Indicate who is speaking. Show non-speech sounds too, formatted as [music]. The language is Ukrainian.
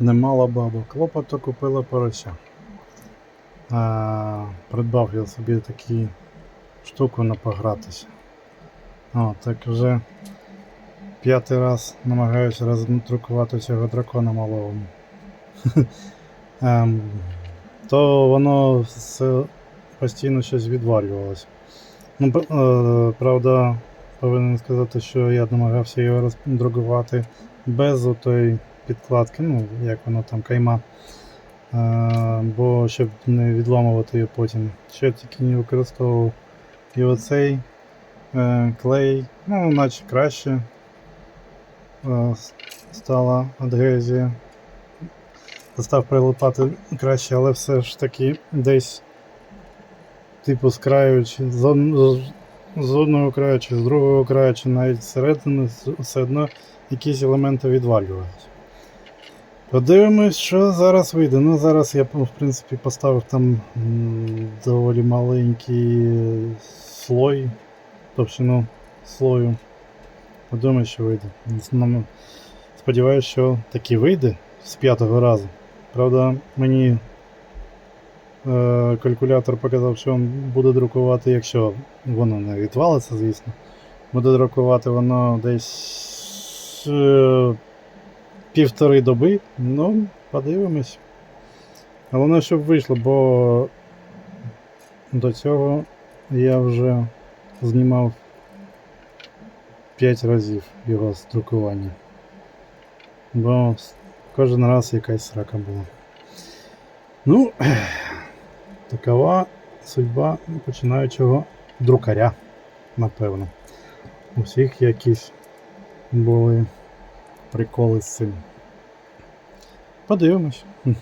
Speaker 1: не мала баба клопоту, купила порося. А, придбав я собі таку штуку на погратися. О, так вже п'ятий раз намагаюся роздрукувати цього дракона малого. [laughs] Ем, то воно постійно щось відвалювалося. Ну, е, правда, повинен сказати, що я намагався його роздрукувати без отої підкладки, ну, як воно там кайма. Е, бо щоб не відламувати її потім. Що тільки не використовував. І оцей е, клей, ну, наче краще е, стала адгезія. Став прилипати краще, але все ж таки десь, типу, з краю, чи з, од- з- одного краю, чи з другого краю, чи навіть зсередини, все одно якісь елементи відвалювалися. Подивимось, що зараз вийде. Ну, зараз я, в принципі, поставив там доволі маленький слой, товщину слою. Подумаю, що вийде. Сподіваюсь, що таки вийде з п'ятого разу. Правда, мені е, калькулятор показав, що він буде друкувати, якщо воно не відвалиться, звісно. Буде друкувати воно десь е, півтори доби. Ну, подивимось. Головне, щоб вийшло, бо до цього я вже знімав 5 разів його з друкування. Бо кожен раз якась срака була. Ну, [clears throat] такова судьба починаючого друкаря, напевно. У всіх якісь були приколи з цим. Подивимось. [laughs]